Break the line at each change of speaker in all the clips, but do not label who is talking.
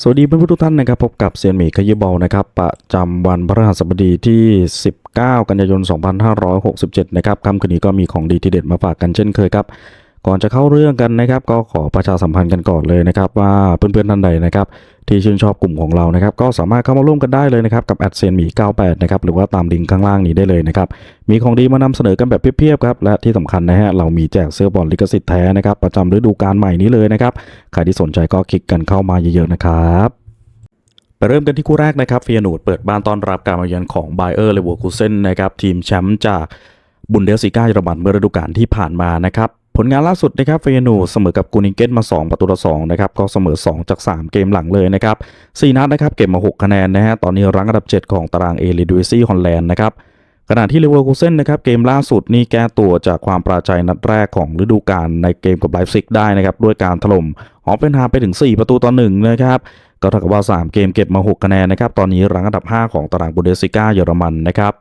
สวัสดีเพื่อนๆทุกท่านนะครับพบกับเซียนหมีขยี้บอลนะครับประจำวันพฤหัสบดีที่ 19 กันยายน 2567 นะครับค่ำคืนนี้ก็มีของดีที่เด็ดมาฝากกันเช่นเคยครับ ก่อนจะเข้าเรื่องกันนะครับ ก็ขอประชาสัมพันธ์กันก่อนเลยนะครับ ว่าเพื่อนๆท่านใดนะครับ ที่ชื่นชอบกลุ่มของเรานะครับ ก็สามารถเข้ามาร่วมกันได้เลยนะครับกับแอดเซนหมี98นะครับหรือว่าตามลิงก์ข้างล่างนี้ได้เลยนะครับมีของดีมานำเสนอกันแบบเพียบๆครับและที่สำคัญนะฮะเรามีแจกเสื้อบอลลิขสิทธิ์แท้นะครับประจำฤดูกาลใหม่นี้เลยนะครับใครที่สนใจก็คลิกกันเข้ามาเยอะๆนะครับไปเริ่มกันที่คู่แรกนะครับเฟียนูดเปิดบ้านต้อนรับการมาเยือนของไบเออร์เลเวอร์คูเซนนะครับทีมแชมป์จากบุนเดสซิก้าเยอรมันเมื่อฤดูกาลที่ผ่านมานะครับ ผลงานล่าสุดนะครับเฟยนูเสมอกับกูนิงเกนมา 2 ประตูต่อ2นะครับก็เสมอ 2 จาก 3 เกมหลังเลยนะครับ4นัดนะครับเก็บมา 6 คะแนนนะฮะตอนนี้รั้งอันดับ 7 ของตารางเอลิดูซี่ฮอลแลนด์นะครับขณะที่เลเวอร์คูเซนนะครับเกมล่าสุดนี่แก้ตัวจากความปราชัยนัดแรกของฤดูกาลในเกมกับไลฟ์ซิกได้นะครับด้วยการถล่มฮอฟเฟนฮามไปถึง 4 ประตูต่อ1นะครับก็เท่ากับว่า 3 เกมเก็บมา 6 คะแนนนะครับตอนนี้รั้งอันดับ 5 ของตารางบูเดสซิก้าเยอรมันนะครับ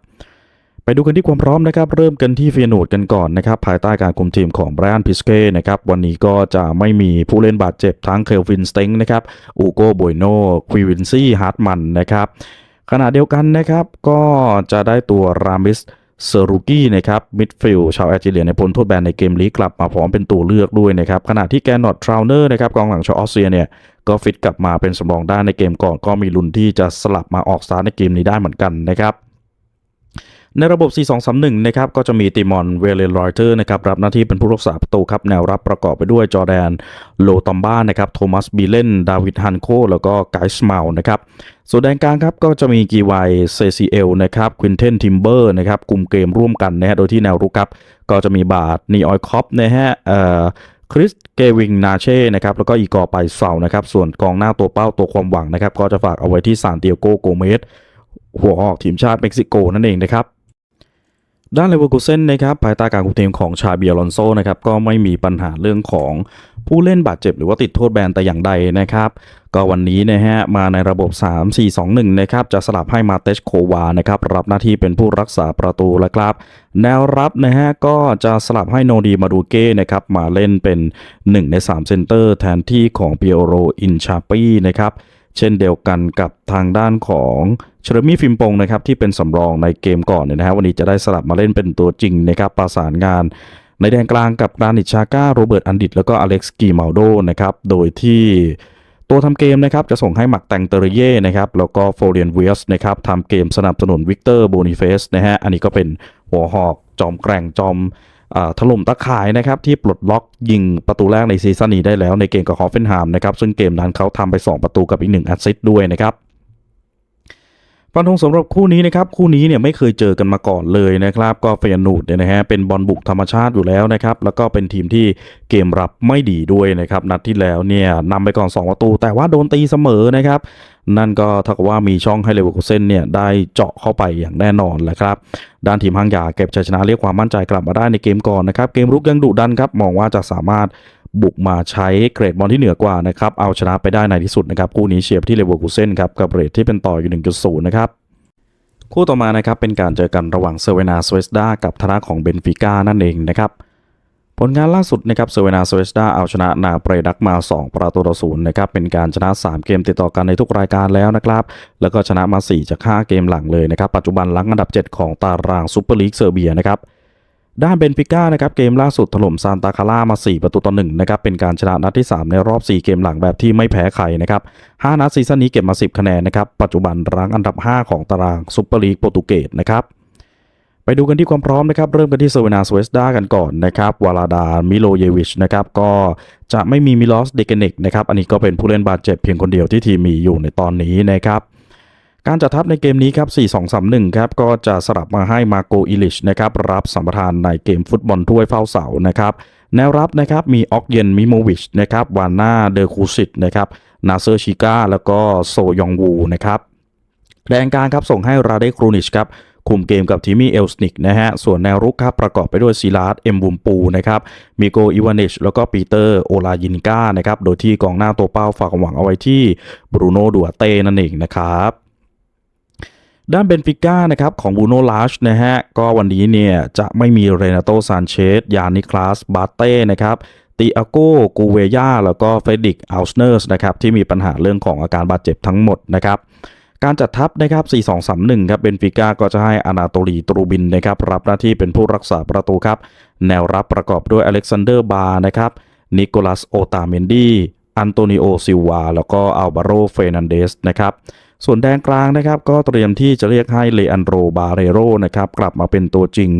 ไปดูกันที่ความพร้อมนะครับ เริ่มกันที่เฟียนูดกันก่อนนะครับ ภายใต้การคุมทีมของไบรอันพิสเก้นะครับ วันนี้ก็จะไม่มีผู้เล่นบาดเจ็บทั้งเคลวินสเต็งนะครับอูโกโบยโนควิวินซี่ฮาร์ตมันนะครับ ขณะเดียวกันนะครับ ก็จะได้ตัวรามิสเซอรูกี้นะครับมิดฟิลด์ชาวแอลจีเรียในพ้นโทษแบนในเกมลีกกลับมาพร้อมเป็นตัวเลือกด้วยนะครับขณะที่แกนนอตทราวเนอร์นะครับกองหลังชาวออสเตรียเนี่ยก็ฟิตกลับมาเป็นสำรองได้ในเกมก่อนก็มีลุ้นที่จะสลับมาออกสตาร์ทในเกมนี้ได้เหมือนกันนะครับ ในระบบ 4-2-3-1 นะครับ ก็จะมีติมอนเวเลรอยเตอร์นะครับ รับหน้าที่เป็นผู้รักษาประตูครับ แนวรับประกอบไปด้วยจอแดน โลตอมบ้านะครับ โทมัสบีเลน ดาวิดฮันโค แล้วก็ไกส์เมานะครับ ส่วนแดนกลางครับ ก็จะมีกีไวเซซีเอลนะครับ ควินเทนทิมเบอร์นะครับกลุ่มเกมร่วมกันนะฮะ โดยที่แนวรุกครับ ก็จะมีบาทนีออยคอปนะฮะ เอ่อคริสเกวิงนาเช่นะครับแล้วก็อีกอร์ไปเซานะครับส่วนกองหน้าตัวเป้าตัวความหวังนะครับก็จะฝากเอาไว้ที่ซานเตียโกโกเมสหัวหอกทีมชาติเม็กซิโกนั่นเองนะครับ ด้านเลเวอร์คูเซนนะครับภายใต้การคุมทีมของชาเบียลอนโซนะครับก็ไม่มีปัญหาเรื่องของผู้เล่นบาดเจ็บหรือว่าติดโทษแบนแต่อย่างใดนะครับ ก็วันนี้นะฮะมาในระบบ 3-4-2-1 นะครับจะสลับให้มาเตชโควานะครับรับหน้าที่เป็นผู้รักษาประตูแล้วครับ แนวรับนะฮะก็จะสลับให้โนดีมาดูเก้นะครับมาเล่นเป็น 1 ใน 3 เซนเตอร์แทนที่ของเปียโรอินชาปีนะครับเช่นเดียวกันกับทางด้านของ เชอร์มี่ฟิมปงนะครับที่เป็นสำรองในเกมก่อนเนี่ยนะฮะวันนี้จะได้สลับมาเล่นเป็นตัวจริงนะครับประสานงานในแดนกลางกับกรานิชาก้าโรเบิร์ตอันดิตแล้วก็อเล็กซ์กีมาโดนะครับโดยที่ตัวทำเกมนะครับจะส่งให้หมักแตงเตอร์เย่นะครับแล้วก็โฟเรียนเวียสนะครับทำเกมสนับสนุนวิกเตอร์โบนิเฟสนะฮะอันนี้ก็เป็นหัวหอกจอมแกร่งจอมถล่มตะข่ายนะครับที่ปลดล็อกยิงประตูแรกในซีซั่นนี้ได้แล้วในเกมกับฮอฟเฟนไฮมนะครับซึ่งเกมนั้นเขาทำไป 2 ประตูกับอีก 1 แอสซิสต์ด้วยนะครับ ฟันธงสำหรับคู่นี้นะครับคู่นี้เนี่ยไม่เคยเจอกันมาก่อนเลยนะครับก็เฟยนูดเนี่ยนะฮะเป็นบอลบุกธรรมชาติอยู่แล้วนะครับแล้วก็เป็นทีมที่เกมรับไม่ดีด้วยนะครับนัดที่แล้วเนี่ยนำไปก่อน2ประตู แต่ว่าโดนตีเสมอนะครับนั่นก็เท่ากับว่ามีช่องให้เลเวอร์คูเซนเนี่ยได้เจาะเข้าไปอย่างแน่นอนแหละครับ ด้านทีมฮังยาเก็บชัยชนะเรียกความมั่นใจกลับมาได้ในเกมก่อนนะครับเกมรุกยังดุดันครับมองว่าจะสามารถ บุกมาใช้เกรดบอลที่เหนือกว่านะครับเอาชนะไปได้ในที่สุดนะครับคู่นี้เชียร์ที่เลเวอร์คูเซนครับกับเรทที่เป็นต่ออยู่ 1.0 นะครับคู่ต่อมานะครับเป็นการเจอกันระหว่างเซเวนาสเวสดากับทางด้าของเบนฟิก้านั่นเองนะครับผลงานล่าสุดนะครับเซเวนาสเวสดาเอาชนะนาเปรดักมา 2 ประตูต่อศูนย์นะครับเป็นการชนะ 3 เกมติดต่อกันในทุกรายการแล้วนะครับแล้วก็ชนะมา 4 จาก 5 เกมหลังเลยนะครับปัจจุบันลังอันดับ 7 ของตารางซูเปอร์ลีกเซอร์เบียนะครับ ด้านเบนฟิก้านะครับเกมล่าสุดถล่มซานตาคาร่ามา 4 ประตูต่อ1นะครับเป็นการชนะนัดที่ 3 ในรอบ 4 เกมหลังแบบที่ไม่แพ้ใครนะครับ5นัดซีซั่นนี้เก็บมา 10 คะแนนนะครับปัจจุบันรั้งอันดับ 5 ของตารางซูเปอร์ลีกโปรตุเกสนะครับไปดูกันที่ความพร้อมนะครับเริ่มกันที่เซเวนาสเวสดากันก่อนนะครับวาลาดามิโลเยวิชนะครับก็จะไม่มีมิลอสเดเกเนกนะครับอันนี้ก็เป็นผู้เล่นบาดเจ็บเพียงคนเดียวที่ทีมมีอยู่ในตอนนี้นะครับ การจัดทัพในเกมนี้ครับ 4-2-3-1 ครับ ก็จะสลับมาให้มาโกอิลิชนะครับ รับสัมปทานในเกมฟุตบอลถ้วยเฝ้าเสานะครับ แนวรับนะครับมีออกเยนมิโมวิชนะครับ วาน่าเดอร์คูซิตนะครับ นาเซอร์ชิก้า แล้วก็โซยองวูนะครับ แดนกลางครับส่งให้ราเดครูนิชครับคุมเกมกับทีมี่เอลสนิกนะฮะ ส่วนแนวรุกครับประกอบไปด้วยซีลาร์ดเอ็มบุมปูนะครับ มิโกอิวานิช แล้วก็ปีเตอร์โอลายินกานะครับ โดยที่กองหน้าตัวเป้าฝากหวังเอาไว้ที่บรูโน่ดัวเต้นั่นเองนะครับ ด้านเบนฟิก้านะครับของบูโนลาชนะฮะก็วันนี้เนี่ยจะไม่มีเรนาโตซานเชสยานิคลาสบาเต้นะครับติอาโกกูเวย่าแล้วก็เฟรดิกอัลสเนอร์สนะครับที่มีปัญหาเรื่องของอาการบาดเจ็บทั้งหมดนะครับการจัดทัพนะครับ 4-2-3-1 ครับ เบนฟิก้าก็จะให้อนาโตลีตรูบินนะครับ รับหน้าที่เป็นผู้รักษาประตูครับ แนวรับประกอบด้วยอเล็กซานเดอร์บาร์นะครับ นิโคลัสโอตาเมนดี อันโตนิโอซิวาแล้วก็อัลบาโรเฟนันเดสนะครับส่วนแดนกลางนะครับก็เตรียมที่จะเรียกให้เลอันโดบาเรโรนะครับกลับมาเป็นตัวจริง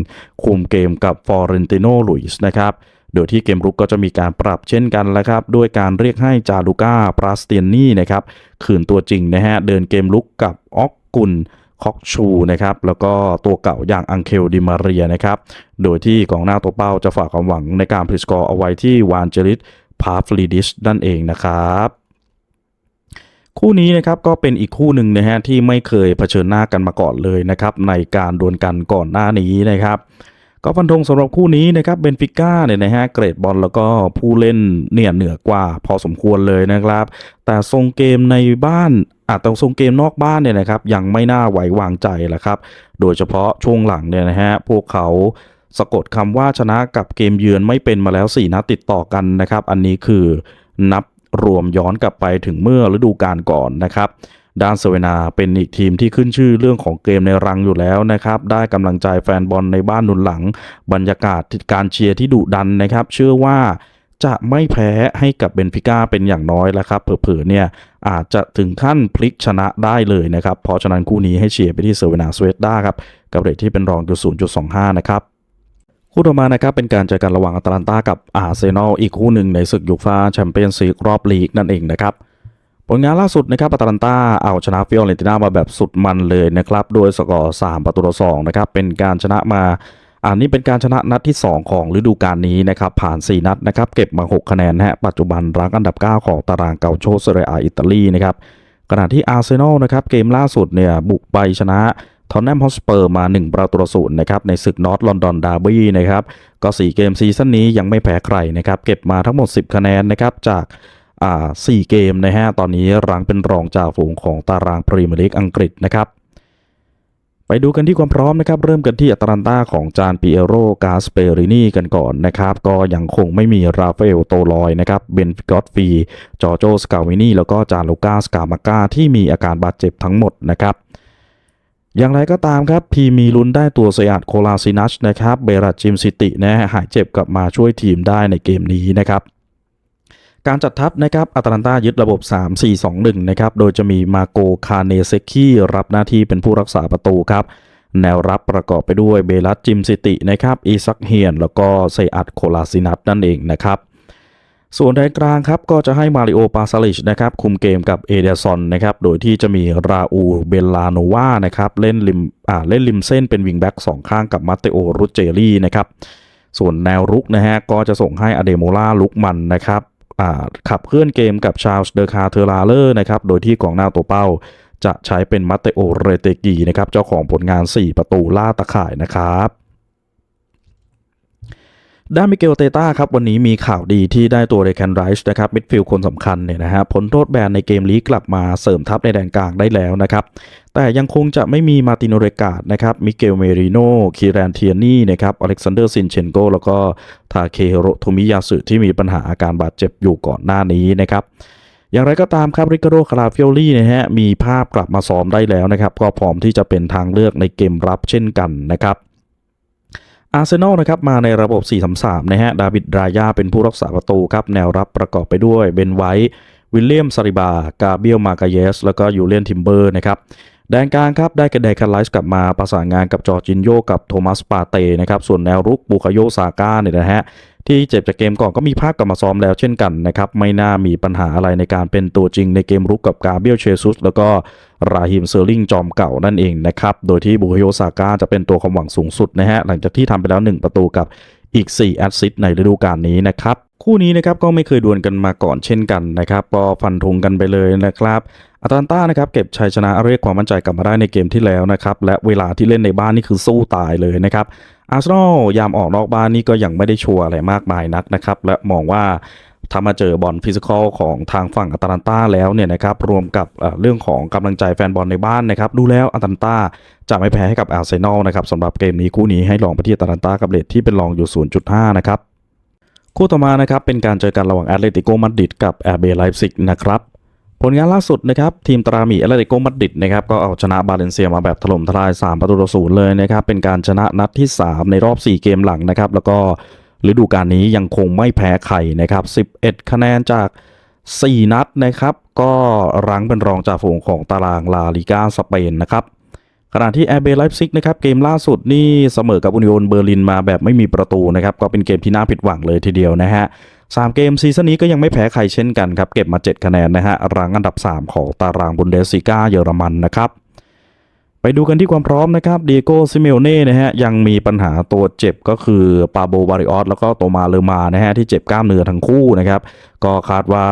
คุมเกมกับฟอร์เรนติโนลุยส์นะครับโดยที่เกมรุกก็จะมีการปรับเช่นกันแล้วครับด้วยการเรียกให้จาลูก้าปราสเตียนนี่นะครับขืนตัวจริงนะฮะเดินเกมลุกกับออกกุลคอกชูนะครับแล้วก็ตัวเก่าอย่างอังเคลดิมาเรียนะครับโดยที่กองหน้าตัวเป้าจะฝากความหวังในการพลิสกอร์เอาไว้ที่วานเจลิส พาฟลีดิชนั่นเองนะครับคู่นี้นะครับก็เป็นอีกคู่หนึ่งนะฮะที่ไม่เคยเผชิญหน้ากันมาก่อนเลยนะครับในการดวลกันก่อนหน้านี้นะครับ ก็ฟันธงสำหรับคู่นี้นะครับเบนฟิก้าเนี่ยนะฮะเกรดบอลแล้วก็ผู้เล่นเนี่ยเหนือกว่าพอสมควรเลยนะครับ แต่ทรงเกมในบ้านอาจจะทรงเกมนอกบ้านเนี่ยนะครับยังไม่น่าไว้วางใจแหละครับ โดยเฉพาะช่วงหลังเนี่ยนะฮะพวกเขา สะกดคำว่าชนะกับเกมเยือนไม่เป็นมาแล้ว 4 นัดติดต่อกันนะครับ อันนี้คือนับรวมย้อนกลับไปถึงเมื่อฤดูกาลก่อนนะครับด้านเซเวนาเป็นอีกทีมที่ขึ้นชื่อเรื่องของเกมในรังอยู่แล้วนะครับ ได้กำลังใจแฟนบอลในบ้านหนุนหลัง บรรยากาศการเชียร์ที่ดุดันนะครับ เชื่อว่าจะไม่แพ้ให้กับเบนฟิก้าเป็นอย่างน้อยแล้วครับ เผลอๆเนี่ยอาจจะถึงขั้นพลิกชนะได้เลยนะครับ เพราะฉะนั้นคู่นี้ให้เชียร์ไปที่เซเวนาสเวตด้าครับกับเรทที่เป็นรองอยู่0.25 นะครับ คู่ต่อมานะครับเป็นการเจอกันระหว่างอาตแลนตากับอาร์เซนอลอีกคู่หนึ่งในศึกยูฟ่าแชมเปี้ยนส์ลีกรอบลีกนั่นเองนะครับผลงานล่าสุดนะครับอาตาลันตาเอาชนะฟิออเรนติน่ามาแบบสุดมันเลยนะครับโดยสกอร์3ประตูต่อ2นะครับเป็นการชนะมาอันนี้เป็นการชนะนัดที่ 2 ของฤดูกาลนี้นะครับผ่าน 4 นัดนะครับเก็บมา 6 คะแนนฮะปัจจุบันรั้งอันดับ 9 ของตารางเกาโชเซเรียอาอิตาลีนะครับขณะที่อาร์เซนอลนะครับเกมล่าสุดเนี่ยบุกไปชนะ ทอนแนมฮอสเปอร์มา 1 ประตูต่อศูนย์นะครับในศึกนอตลอนดอนดาร์บี้นะครับก็ 4 เกมซีซั่นนี้ยังไม่แพ้ใครนะครับเก็บมาทั้งหมด 10 คะแนนนะครับจากอ่า4เกมนะฮะตอนนี้รังเป็นรองจ่าฝูงของตารางพรีเมียร์ลีกอังกฤษนะครับไปดูกันที่ความพร้อมนะครับ เริ่มกันที่อัตแลนตาของจานปิเอโรกาสเปรินีกันก่อนนะครับ ก็ยังคงไม่มีราฟาเอลโตลอยนะครับเบนฟิกอตฟีจอโจสกาวินีแล้วก็จานลูกาสกามาก้าที่มีอาการบาดเจ็บทั้งหมดนะครับ อย่างไรก็ตามครับพีมีลุ้นได้ตัวเซียดโคลาซินัชนะครับเบรัตจิมซิตินะหายเจ็บกลับมาช่วยทีมได้ในเกมนี้นะครับการจัดทัพนะครับอาตแลนตายึดระบบ 3-4-2-1 นะครับ โดยจะมีมาโกคาเนเซคีรับหน้าที่เป็นผู้รักษาประตูครับ แนวรับประกอบไปด้วยเบลัสจิมซิตินะครับ อีซักเฮียน แล้วก็เซอัดโคลาซินัทนั่นเองนะครับ ส่วนแดนกลางครับก็จะให้มาริโอปาซาลิชนะครับคุมเกมกับเอเดซอนนะครับโดยที่จะมีราอูเบลลาโนวานะครับเล่นริมอ่าเล่นริมเส้นเป็นวิงแบ็กสองข้างกับมาเตโอรุเจรี่นะครับส่วนแนวรุกนะฮะก็จะส่งให้อเดโมล่าลุกมันนะครับอ่าขับเคลื่อนเกมกับชาลส์เดอคาเทอราเลอร์นะครับโดยที่กองหน้าตัวเป้า จะใช้เป็นมัตเตโอเรเตกีนะครับเจ้าของผลงาน 4 ประตูล่าตะข่ายนะครับ ด้านมิเกลเตต้าครับวันนี้มีข่าวดีที่ได้ตัวเรแคนไรช์นะครับมิดฟิลด์คนสำคัญเนี่ยนะฮะผลโทษแบนในเกมลีกกลับมาเสริมทัพในแดนกลางได้แล้วนะครับแต่ยังคงจะไม่มีมาติโนเรกาดนะครับมิเกลเมริโนคีแรนเทียนี่นะครับอเล็กซานเดอร์ซินเชนโกแล้วก็ทาเคโรโทมิยาสึที่มีปัญหาอาการบาดเจ็บอยู่ก่อนหน้านี้นะครับอย่างไรก็ตามครับริกาโดคาราฟิโอลี่นะฮะมีภาพกลับมาซ้อมได้แล้วนะครับก็พร้อมที่จะเป็นทางเลือกในเกมรับเช่นกันนะครับ อาร์เซนอลนะครับมาในระบบ 4-3-3 นะฮะ ดาวิดรายาเป็นผู้รักษาประตูครับ แนวรับประกอบไปด้วยเบนไวท์วิลเลียมซาริบา กาเบียลมากาเยส แล้วก็ยูเลียนทิมเบอร์นะครับ แดนกลางครับ ได้กระไดคันไลส์กลับมาประสานงานกับจอร์จินโยกับโทมัสปาเต้นะครับ ส่วนแนวรุกบูคาโยซาก้าเนี่ยนะฮะ ที่เจ็บจากเกมก่อนก็มีภาคกลับมาซ้อมแล้วเช่นกันนะครับ ไม่น่ามีปัญหาอะไรในการเป็นตัวจริงในเกมรุกกับกาเบียลเชซุสแล้วก็ราฮิมเซอร์ลิงจอมเก่านั่นเองนะครับ โดยที่บูคาโยซาก้าจะเป็นตัวความหวังสูงสุดนะฮะ หลังจากที่ทำไปแล้ว 1 ประตูกับอีก 4 แอสซิสต์ในฤดูกาลนี้นะครับ คู่นี้นะครับก็ไม่เคยดวลกันมาก่อนเช่นกันนะครับก็ฟันธงกันไปเลยนะครับอาตแลนตานะครับเก็บชัยชนะเรียกความมั่นใจกลับมาได้ในเกมที่แล้วนะครับและเวลาที่เล่นในบ้านนี่คือสู้ตายเลยนะครับ อาร์เซนอลยามออกนอกบ้านนี่ก็ยังไม่ได้ชัวร์อะไรมากมายนักนะครับ และมองว่าถ้ามาเจอบอลฟิสิกอลของทางฝั่งอัตแลนตาแล้วเนี่ยนะครับรวมกับเรื่องของกำลังใจแฟนบอลในบ้านนะครับดูแล้วอัตแลนตาจะไม่แพ้ให้กับอาร์เซนอลนะครับสำหรับเกมนี้คู่นี้ให้ลองไปที่อัตแลนตากับเลทที่เป็นรองอยู่ 0.5 นะครับคู่ต่อมานะครับเป็นการเจอกันระหว่างแอตเลติโกมาดริดกับแอร์เบไลฟ์ซิกนะครับ ผลงานล่าสุดนะครับทีมตราหมีแอตเลติโกมาดริดนะครับก็เอาชนะบาเลนเซียมาแบบถล่มทลาย 3 ประตูต่อศูนย์เลยนะครับเป็นการชนะนัดที่ 3 ในรอบ 4 เกมหลังนะครับแล้วก็ฤดูกาลนี้ยังคงไม่แพ้ใครนะครับ 11 คะแนนจาก 4 นัดนะครับก็รั้งเป็นรองจ่าฝูงของตารางลาลิกาสเปนนะครับขณะที่แอร์เบย์ไลฟ์ซิกนะครับเกมล่าสุดนี่เสมอกับอุนิโอนเบอร์ลินมาแบบไม่มีประตูนะครับก็เป็นเกมที่น่าผิดหวังเลยทีเดียวนะฮะ สามเกมซีซั่นนี้ก็ยังไม่แพ้ใครเช่นกันครับ เก็บมา 7 คะแนนนะฮะรังอันดับ 3 ของตารางบุนเดสซิก้าเยอรมันนะครับ ไปดูกันที่ความพร้อมนะครับเดียโก้ซิเมโอเน่นะฮะยังมีปัญหาตัวเจ็บก็คือปาโบบาริออสแล้วก็โตมาเลอมานะฮะที่เจ็บกล้ามเนื้อทั้งคู่นะครับ ก็คาดว่า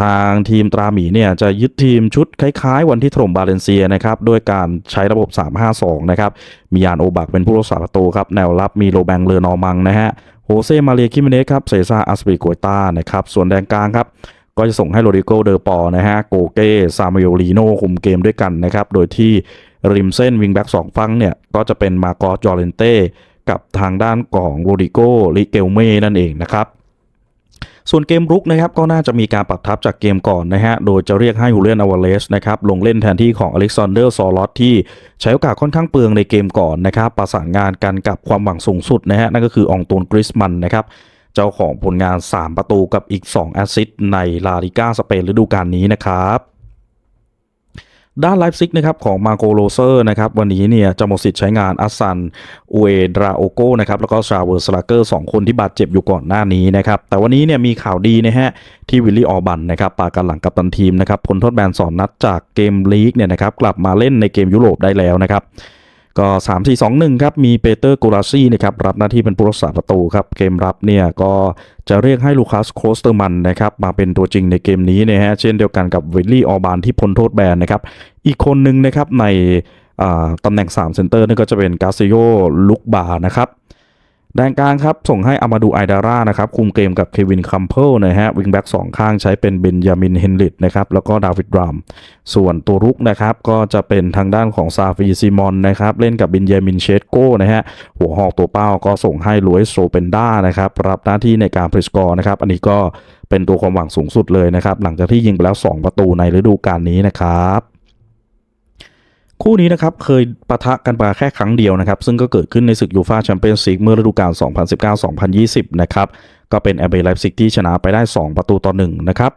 ทางทีมตราหมีเนี่ยจะยึดทีมชุดคล้ายๆ วันที่ถล่มบาเลนเซียนะครับด้วยการใช้ระบบ 3-5-2 นะครับ มียานโอบักเป็นผู้รักษาประตูครับ แนวรับมีโรแบงเลอนอมังนะฮะ โฮเซมาเรียคิเมเนสครับเซซาอัสปิโกต้านะครับส่วนแดนกลางครับก็จะส่งให้โรดิโกเดอปอนะฮะโกเก้ซามิโอลีโนคุมเกมด้วยกันนะครับโดยที่ริมเส้นวิงแบ็กสองฟังเนี่ยก็จะเป็นมาโกสจอร์เรนเต้กับทางด้านของโรดิโกลิเกลเม่นั่นเองนะครับ ส่วนเกมรุกนะครับก็น่าจะมีการปรับทับจากเกมก่อนนะฮะ โดยจะเรียกให้ฮูเลนอวาเลสนะครับลงเล่นแทนที่ของอเล็กซานเดอร์ซอลอตที่ใช้โอกาสค่อนข้างเปลืองในเกมก่อนนะครับประสานงานกันกับความหวังสูงสุดนะฮะนั่นก็คืออองตูนกริสมันนะครับเจ้าของผลงาน 3 ประตูกับอีก 2 แอสซิสต์ในลาลิก้าสเปนฤดูกาลนี้นะครับ ด้านไลฟ์ซิกนะครับของมาโกโลเซอร์นะครับวันนี้เนี่ยจะหมดสิทธิ์ใช้งานอัสซันอูเอดราโอโกนะครับแล้วก็ชาเวอร์สลาเกอร์สองคนที่บาดเจ็บอยู่ก่อนหน้านี้นะครับแต่วันนี้เนี่ยมีข่าวดีนะฮะที่วิลลี่ออบันนะครับปากันหลังกัปตันทีมนะครับพ้นโทษแบนสอนนัดจากเกมลีกเนี่ยนะครับกลับมาเล่นในเกมยุโรปได้แล้วนะครับ ก็ 3 4 2 1 ครับ มีเปเตอร์กูราซี่นะครับ รับหน้าที่เป็นผู้รักษาประตูครับ เกมรับเนี่ยก็จะเรียกให้ลูคัสโคสเตอร์มันนะครับ มาเป็นตัวจริงในเกมนี้นะฮะ เช่นเดียวกันกับวิลลี่ออบานที่พ้นโทษแบนนะครับ อีกคนหนึ่งนะครับในตำแหน่ง3เซนเตอร์นี่ก็จะเป็นกาซิโยลุกบานะครับ แดนกลางครับ ส่งให้อามาดูไอดาร่านะครับ คุมเกมกับเควินคัมเพิลนะฮะวิงแบ็กสองข้างใช้เป็นเบนยามินเฮนริดนะครับ แล้วก็ดาวิดราม ส่วนตัวรุกนะครับ ก็จะเป็นทางด้านของซาฟีซิมอนนะครับ เล่นกับเบนเยมินเชสโก้นะฮะหัวหอกตัวเป้าก็ส่งให้ลุยโซเปนด้านะครับรับหน้าที่ในการพริสกอร์นะครับ อันนี้ก็เป็นตัวความหวังสูงสุดเลยนะครับ หลังจากที่ยิงไปแล้ว 2 ประตูในฤดูกาลนี้นะครับ คู่นี้นะครับเคยปะทะกันมาแค่ครั้งเดียวนะครับ ซึ่งก็เกิดขึ้นในศึกยูฟาแชมเปี้ยนส์ลีกเมื่อฤดูกาล 2019-2020 นะครับ ก็เป็นแอร์เบย์ไลฟ์ซิกที่ชนะไปได้ 2 ประตูต่อ1นะครับ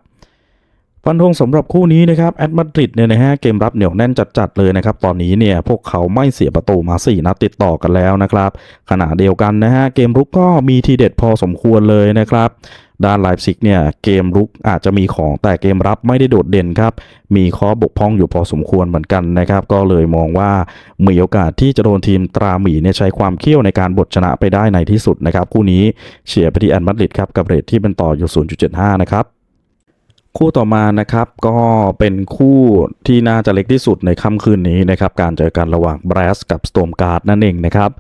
ฟันธงสำหรับคู่นี้นะครับแอตมาดริดเนี่ยนะฮะเกมรับเหนียวแน่นจัดๆเลยนะครับตอนนี้เนี่ยพวกเขาไม่เสียประตูมา 4 นัดติดต่อกันแล้วนะครับขณะเดียวกันนะฮะเกมรุกก็มีทีเด็ดพอสมควรเลยนะครับด้านไลฟ์ซิกเนี่ยเกมรุกอาจจะมีของแต่เกมรับไม่ได้โดดเด่นครับ มีข้อบกพร่องอยู่พอสมควรเหมือนกันนะครับ ก็เลยมองว่ามีโอกาสที่จะโดนทีมตราหมีเนี่ยใช้ความเขี้ยวในการบดชนะไปได้ในที่สุดนะครับ คู่นี้เชียร์ไปที่แอนมาดริดครับกับเรทที่เป็นต่ออยู่ 0.75 นะครับ คู่ต่อมานะครับก็เป็นคู่ที่น่าจะเล็กที่สุดในค่ำคืนนี้นะครับการเจอกันระหว่างแบรสกับสโตมการ์ดนั่นเองนะครับ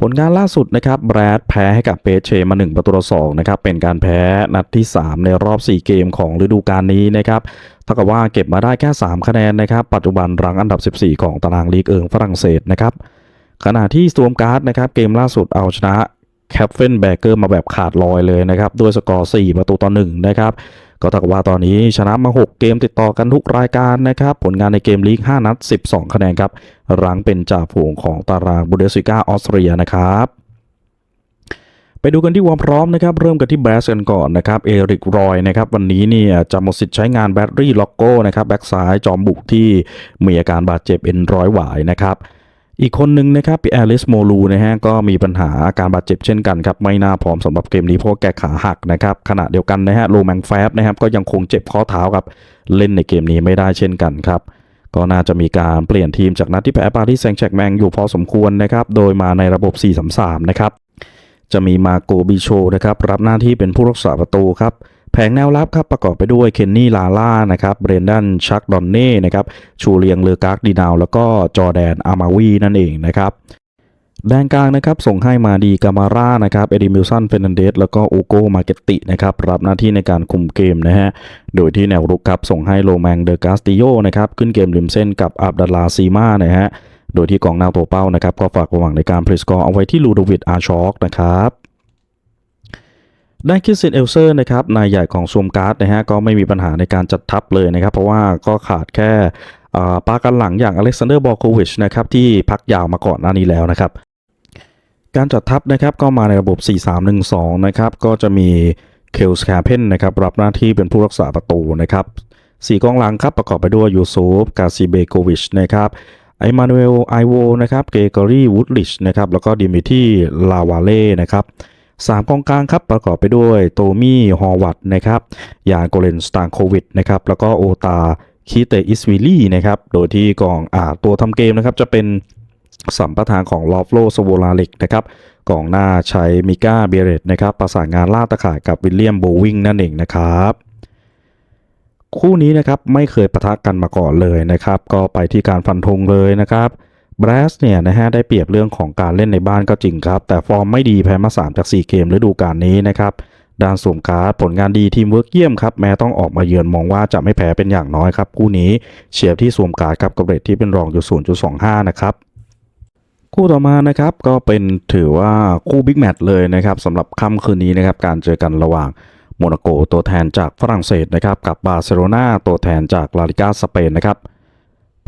ผลงานล่าสุดนะครับแบรดแพ้ให้กับเปเชมา 1 ประตูต่อ2นะครับเป็นการแพ้นัดที่ 3 ในรอบ 4 เกมของฤดูกาลนี้นะครับเท่ากับว่าเก็บมาได้แค่ 3 คะแนนนะครับปัจจุบันรังอันดับ 14 ของตารางลีกเอิงฝรั่งเศสนะครับขณะที่สโตมการ์ดนะครับเกมล่าสุดเอาชนะ แคปเฟนแบเกอร์มาแบบขาดลอยเลยนะครับ ด้วยสกอร์ 4 ประตูต่อ1นะครับก็เท่ากับว่าตอนนี้ชนะมา 6 เกมติดต่อกันทุกรายการนะครับ ผลงานในเกมลีก 5 นัด 12 คะแนนครับรังเป็นจ่าฝูงของตารางบูเดสลิก้าออสเตรียนะครับไปดูกันที่ความพร้อมนะครับเริ่มกันที่แบสกันก่อนนะครับเอริกรอยนะครับวันนี้เนี่ยจะหมดสิทธิ์ใช้งานแบตเตอรี่ล็อกโก้นะครับแบ็กซ้ายจอมบุกที่มีอาการบาดเจ็บเอ็นร้อยหวายนะครับ อีกคนหนึ่งนะครับปีแอลิสโมลูนะฮะก็มีปัญหาอาการบาดเจ็บเช่นกันครับ ไม่น่าพร้อมสำหรับเกมนี้เพราะแกขาหักนะครับขณะเดียวกันนะฮะโรแมงแฟบนะครับก็ยังคงเจ็บข้อเท้าครับ เล่นในเกมนี้ไม่ได้เช่นกันครับ ก็น่าจะมีการเปลี่ยนทีมจากนัดที่แพ้ปารีสแซงต์แชกแมงอยู่พอสมควรนะครับโดยมาในระบบ 4-3-3 นะครับจะมีมาโกบิโชนะครับรับหน้าที่เป็นผู้รักษาประตูครับ แผงแนวรับครับประกอบไปด้วยเคนนี่ลาล่านะครับเบรนดันชักดอนเน่นะครับชูเลียงเลอกากดีนาวแล้วก็จอแดนอามาวีนั่นเองนะครับแดนกลางนะครับส่งให้มาดีกามาร่านะครับเอดิมิลสันเฟรนันเดสแล้วก็โอโกมาเกตตินะครับรับหน้าที่ในการคุมเกมนะฮะโดยที่แนวรุกครับส่งให้โรแมงเดอกาสติโยนะครับขึ้นเกมริมเส้นกับอับดัลลาซีมานะฮะโดยที่กองหน้าตัวเป้านะครับก็ฝากความหวังในการพลิสกอร์เอาไว้ที่ลูโดวิดอาร์ชอกนะครับ ด้านคิสเซนเอลเซอร์นะครับนายใหญ่ของซูมการ์ดนะฮะก็ไม่มีปัญหาในการจัดทัพเลยนะครับ เพราะว่าก็ขาดแค่อ่าปากันหลังอย่างอเล็กซานเดอร์บอลโควิชนะครับที่พักยาวมาก่อนหน้านี้แล้วนะครับ การจัดทัพนะครับก็มาในระบบ 4-3-1-2 นะครับก็จะมีเคลสแคเพนนะครับรับหน้าที่เป็นผู้รักษาประตูนะครับสี่กองหลังครับประกอบไปด้วยยูซูฟกาซิเบโกวิชนะครับไอมานูเอลไอโวนะครับเกกอรี่วูดลิชนะครับแล้วก็ดิมิทีลาวาเล่นะครับ สามกองกลางครับประกอบไปด้วยโตมี่ ฮอวัตนะครับ ยาโกเลนสตานโควิดนะครับ แล้วก็โอตาคีเตอิสวิลลี่นะครับ โดยที่กองอ่าตัวทำเกมนะครับจะเป็นสัมปทานของลอฟโลสโวลาลิกนะครับกองหน้าใช้มิก้าเบเรตนะครับ ประสานงานล่าตะข่ายกับวิลเลียมโบวิงนั่นเองนะครับคู่นี้นะครับไม่เคยปะทะกันมาก่อนเลยนะครับ ก็ไปที่การฟันธงเลยนะครับ บรสเนี่ยนะฮะได้เปรียบเรื่องของการเล่นในบ้านก็จริงครับ แต่ฟอร์มไม่ดีแพ้มา 3 จาก 4 เกมฤดูกาลนี้นะครับด้านสวมการ์ดผลงานดีทีมเวิร์กเยี่ยมครับแม้ต้องออกมาเยือนมองว่าจะไม่แพ้เป็นอย่างน้อยครับ คู่นี้เฉียบที่สวมการ์ดครับกับเรทที่เป็นรองอยู่0.25 นะครับคู่ต่อมานะครับก็เป็นถือว่าคู่บิ๊กแมตช์เลยนะครับสำหรับค่ำคืนนี้นะครับการเจอกันระหว่างโมนาโกตัวแทนจากฝรั่งเศสนะครับกับบาร์เซโลนาตัวแทนจากลาลิกาสเปนนะครับ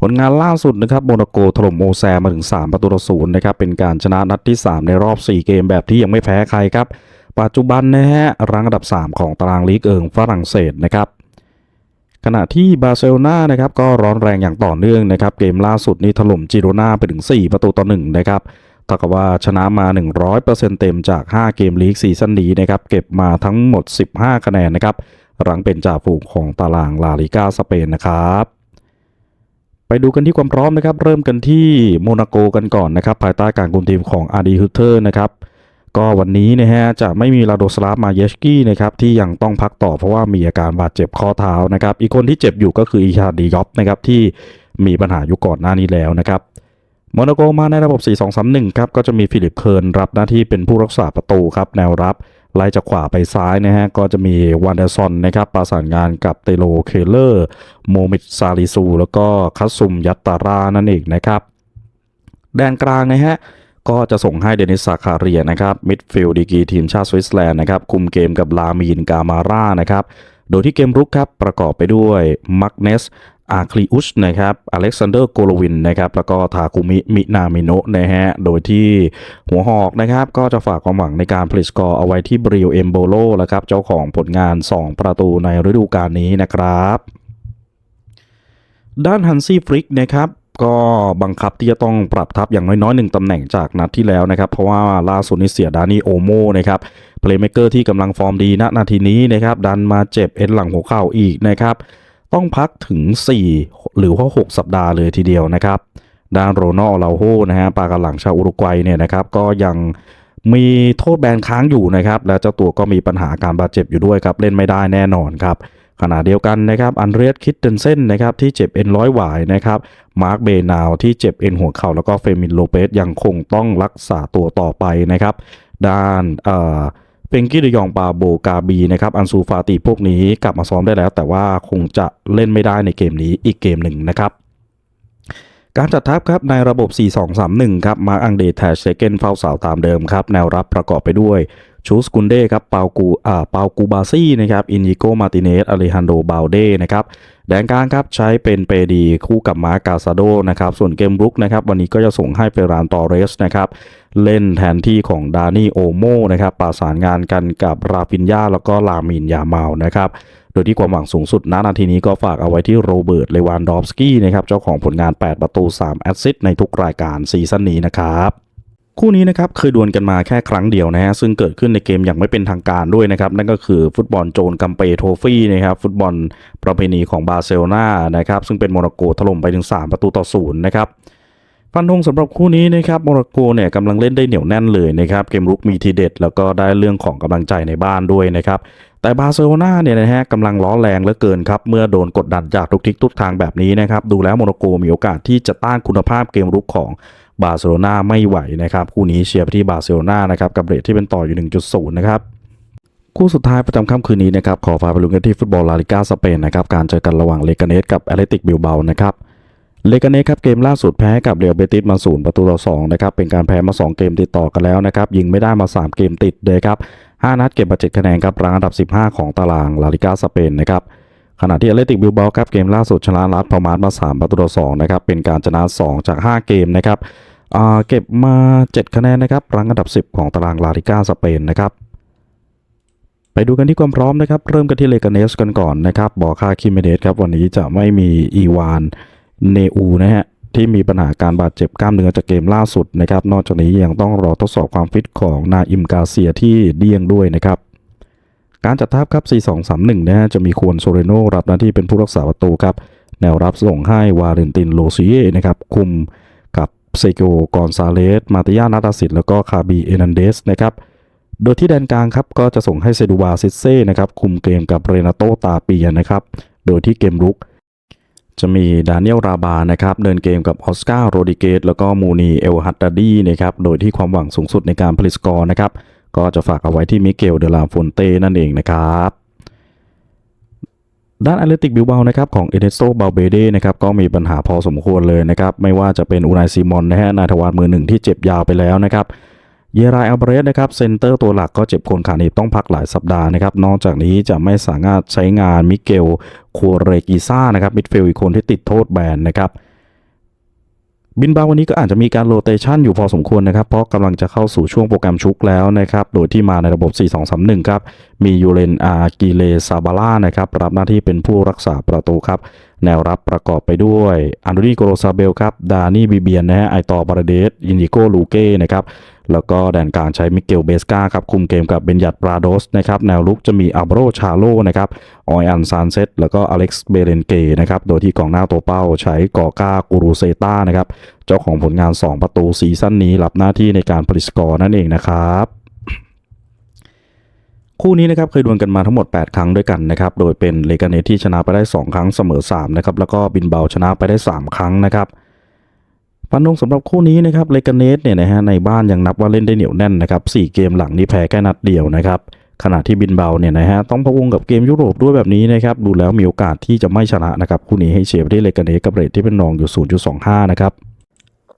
ผลงานล่าสุดนะครับโมนาโกถล่มโมแซมาถึง 3 ประตูต่อศูนย์นะครับเป็นการชนะนัดที่ 3 ในรอบ 4 เกมแบบที่ยังไม่แพ้ใครครับ ปัจจุบันนะฮะรังอันดับ 3 ของตารางลีกเอิงฝรั่งเศสนะครับขณะที่บาร์เซโลนานะครับก็ร้อนแรงอย่างต่อเนื่องนะครับเกมล่าสุดนี้ถล่มจิโรนาไปถึง 4 ประตูต่อ1นะครับเท่ากับว่าชนะมา 100%เต็มจาก 5 เกมลีกซีซั่นนี้นะครับเก็บมาทั้งหมด 15 คะแนนนะครับหลังเป็นจ่าฝูงของตารางลาลิกาสเปนนะครับ ดูกันที่ความพร้อมนะครับเริ่มกันที่โมนาโกกันก่อนนะครับภายใต้การคุมทีมของอาร์ดีฮุเทอร์นะครับก็วันนี้นะฮะจะไม่มีลาโดสลาฟมาเยชกี้นะครับที่ยังต้องพักต่อเพราะว่ามีอาการบาดเจ็บข้อเท้านะครับอีกคนที่เจ็บอยู่ก็คืออีชาดียอฟนะครับที่มีปัญหาอยู่ก่อนหน้านี้แล้วนะครับโมนาโกมาในระบบ 4-2-3-1 ครับก็จะมีฟิลิปเคิร์นรับหน้าที่เป็นผู้รักษาประตูครับแนวรับ ไล่จากขวาไปซ้ายนะฮะก็จะมีวันเดอร์ซอนนะครับประสานงานกับเตโลเคเลอร์โมมิดซาลิซู แล้วก็คัตซุมยัตตารานั่นเองนะครับ แดนกลางนะฮะก็จะส่งให้เดนิสซาคาเรียนะครับมิดฟิลด์ดีกีทีมชาติสวิตเซอร์แลนด์นะครับคุมเกมกับลามีนกามาร่านะครับ โดยที่เกมรุกครับประกอบไปด้วยมักเนสอาคลีอุสนะครับอเล็กซานเดอร์โกลวินนะครับแล้วก็ทาคุมิมินามิโนะนะฮะโดยที่หัวหอกนะครับก็จะฝากความหวังในการผลิตสกอร์เอาไว้ที่บริโอเอมโบโลแล้วครับเจ้าของผลงาน 2 ประตูในฤดูกาลนี้นะครับ ด้านฮันซี่ฟริกนะครับ ก็บังคับที่จะต้องปรับทับอย่างน้อยๆหนึ่งตำแหน่งจากนัดที่แล้วนะครับ เพราะว่าล่าสุดนี้เสียดานี่โอโมนะครับเพลย์เมเกอร์ที่กำลังฟอร์มดีณนาทีนี้นะครับดันมาเจ็บเอ็นหลังหัวเข่าอีกนะครับต้องพักถึง 4 หรือว่า 6 สัปดาห์เลยทีเดียวนะครับดานโรนัลลาโฮนะฮะปากกาหลังชาวอุรุกวัยเนี่ยนะครับก็ยังมีโทษแบนค้างอยู่นะครับ และเจ้าตัวก็มีปัญหาการบาดเจ็บอยู่ด้วยครับ เล่นไม่ได้แน่นอนครับ ขณะเดียวกันนะครับอันเรียสคิดเทนเซนนะครับที่เจ็บเอ็นร้อยหวายนะครับมาร์คเบนาวที่เจ็บเอ็นหัวเข่าแล้วก็เฟมินโลเปสยังคงต้องรักษาตัวต่อไปนะครับด้านเอ่อเฟงกี้ดยองปาโบกาบีนะครับอันซูฟาติพวกนี้กลับมาซ้อมได้แล้ว แต่ว่าคงจะเล่นไม่ได้ในเกมนี้อีกเกมหนึ่งนะครับการจัดทัพครับในระบบ 4-2-3-1 ครับ มาร์อังเดแทชเซเกนเฝ้าเสาตามเดิมครับ แนวรับประกอบไปด้วย ชูสกุนเด้ครับเปากูอ่าเปากูบาซี่นะครับอินยิโกมาติเนสอเลฮันโดบาลเด้นะครับแดนกลางครับใช้เป็นเปดีคู่กับมาร์กาซาโดนะครับส่วนเกมรุกนะครับวันนี้ก็จะส่งให้เฟรานตอเรสนะครับเล่นแทนที่ของดานี่โอโมนะครับประสานงานกันกับราฟินยาแล้วก็ลามินยาเมานะครับโดยที่ความหวังสูงสุดณนาทีนี้ก็ฝากเอาไว้ที่โรเบิร์ตเลวานดอฟสกี้นะครับเจ้าของผลงาน 8 ประตู 3 แอสซิสต์ในทุกรายการซีซั่นนี้นะครับ คู่นี้นะครับเคยดวลกันมาแค่ครั้งเดียวนะฮะซึ่งเกิดขึ้นในเกมอย่างไม่เป็นทางการด้วยนะครับ นั่นก็คือฟุตบอลโจนกัมเปโทฟี่นะครับฟุตบอลประเพณีของบาร์เซโลนานะครับซึ่งเป็นโมร็อกโกถล่มไปถึง 3 ประตูต่อศูนย์นะครับฟันธงสำหรับคู่นี้นะครับโมร็อกโกเนี่ยกำลังเล่นได้เหนียวแน่นเลยนะครับเกมรุกมีทีเด็ด แล้วก็ได้เรื่องของกำลังใจในบ้านด้วยนะครับแต่บาร์เซโลนาเนี่ยนะฮะกำลังล้อแรงเหลือเกินครับเมื่อโดนกดดันจากทุกทิศทุกทางแบบนี้นะครับดูแล้วโมร็อกโกมีโอกาสที่จะต้านคุณภาพเกมรุกของ บาร์เซโลนาไม่ไหวนะครับคู่นี้เชียร์ไปที่บาร์เซโลนานะครับกับเรทที่เป็นต่ออยู่ 1.0 นะครับคู่สุดท้ายประจำค่ำคืนนี้นะครับขอพาไปลุ้นกันที่ฟุตบอลลาลิกาสเปนนะครับการเจอกันระหว่างเลกาเนสกับแอตเลติกบิลเบานะครับเลกาเนสครับเกมล่าสุดแพ้กับเรอัลเบติสมาศูนย์ประตูต่อสองนะครับเป็นการแพ้มา 2 เกมติดต่อกันแล้วนะครับยิงไม่ได้มา 3 เกมติดเลยครับ5นัดเก็บมา7คะแนนครับรังอันดับ 15 ของตารางลาลิกาสเปนนะครับ ขณะที่แอตเลติกบิลเบาครับเกมล่าสุดชนะรัดพามาร์มา3ประตูต่อ2นะครับเป็นการชนะ 2 จาก 5 เกมนะครับเก็บมา 7 คะแนนนะครับรังอันดับ 10 ของตารางลาลิก้าสเปนนะครับไปดูกันที่ความพร้อมนะครับ เริ่มกันที่เลกาเนสกันก่อนนะครับบอกค่าคิมเมเดสครับวันนี้จะไม่มีอีวานเนอูนะฮะที่มีปัญหาการบาดเจ็บกล้ามเนื้อจากเกมล่าสุดนะครับ นอกจากนี้ยังต้องรอทดสอบความฟิตของนาอิมกาเซียที่เดี่ยงด้วยนะครับ การจัดทัพครับ 4-2-3-1 นะฮะจะมีควรโซเรโนรับหน้าที่เป็นผู้รักษาประตูครับ แนวรับส่งให้วาเลนตินโลซิเยนะครับ คุมกับเซโกกอนซาเลส มาติยานาตาสิตแล้วก็คาบีเอนันเดสนะครับ โดยที่แดนกลางครับ ก็จะส่งให้เซดูวาซิเซ่นะครับ คุมเกมกับเรนาโตตาเปียนะครับ โดยที่เกมรุก จะมีดานิเอลราบานะครับ เดินเกมกับออสการ์โรดิเกตแล้วก็มูนีเอลฮัตตาดีนะครับ โดยที่ความหวังสูงสุดในการผลิตสกอร์นะครับ ก็จะฝากเอาไว้ที่มิเกลเดลาฟอนเต้นั่นเองนะครับด้านแอตเลติกบิลเบานะครับของเอเนสโตบาเบเดนะครับก็มีปัญหาพอสมควรเลยนะครับ ไม่ว่าจะเป็นอูนายซีมอนนะฮะนายทวารมือหนึ่งที่เจ็บยาวไปแล้วนะครับเยรายอัลเบรสนะครับเซนเตอร์ตัวหลักก็เจ็บโคนขาหนีบต้องพักหลายสัปดาห์นะครับ นอกจากนี้จะไม่สามารถใช้งานมิเกลโคเรกิซ่านะครับมิดฟิลด์อีกคนที่ติดโทษแบนนะครับ บินบาวันนี้ก็อาจจะมีการโรเตชันอยู่พอสมควรนะครับ เพราะกำลังจะเข้าสู่ช่วงโปรแกรมชุกแล้วนะครับ โดยที่มาในระบบ 4-2-3-1 ครับ มียูเรนอาร์กิเลซาบาล่านะครับ รับหน้าที่เป็นผู้รักษาประตูครับแนวรับประกอบไปด้วยอันโดนีโกโรซาเบลครับ ดานี่บิเบียนนะฮะ ไอต่อบาราเดสอินดิโกลูเก้นะครับ แล้วก็แดนกลางใช้มิเกลเบสกาครับ คุมเกมกับเบนยัดปราโดสนะครับ แนวลุกจะมีอัลโบโรชาโลนะครับ ออยอันซานเซตแล้วก็อเล็กซ์เบเรนเกนะครับ โดยที่กองหน้าตัวเป้าใช้กอกากูรูเซตานะครับ เจ้าของผลงาน 2 ประตูซีซั่นนี้รับหน้าที่ในการผลิตสกอร์นั่นเองนะครับ คู่นี้นะครับเคยดวลกันมาทั้งหมด 8 ครั้งด้วยกันนะครับโดยเป็นเลกาเนสที่ชนะไปได้ 2 ครั้งเสมอ3นะครับแล้วก็บินเบาชนะไปได้ 3 ครั้งนะครับฟันธงสำหรับคู่นี้นะครับเลกาเนสเนี่ยนะฮะในบ้านยังนับว่าเล่นได้เหนียวแน่นนะครับ4เกมหลังนี้แพ้แค่นัดเดียวนะครับขณะที่บินเบาเนี่ยนะฮะต้องพะวงกับเกมยุโรปด้วยแบบนี้นะครับดูแล้วมีโอกาสที่จะไม่ชนะนะครับคู่นี้ให้เชียร์ไปที่เลกาเนสกับเรทที่เป็นรองอยู่ 0.25 นะครับ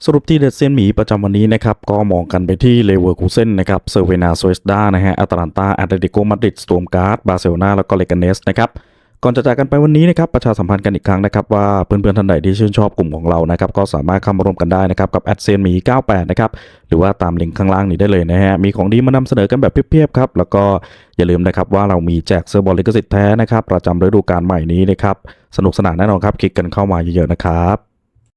สรุปที่เด็ดเซียนหมีประจำวันนี้นะครับก็มองกันไปที่เลเวอร์คูเซนนะครับเซอร์เวนาโซเอสดานะฮะอัตแลนตาแอตเลติโกมาดริดสโตมการ์ดบาร์เซโลนาแล้วก็เลกาเนสนะครับก่อนจะจากกันไปวันนี้นะครับประชาสัมพันธ์กันอีกครั้งนะครับว่าเพื่อนๆท่านใดที่ชื่นชอบกลุ่มของเรานะครับก็สามารถเข้ามาร่วมกันได้นะครับกับแอดเซียนหมี98นะครับหรือว่าตามลิงก์ข้างล่างนี้ได้เลยนะฮะมีของดีมานำเสนอกันแบบเพียบๆครับแล้วก็อย่าลืมนะครับว่าเรามีแจกเซอร์บอลลิขสิทธิ์แท้นะครับประจำฤดูกาลใหม่นี้นะครับสนุกสนานแน่นอนครับคลิกกันเข้ามาเยอะๆนะครับ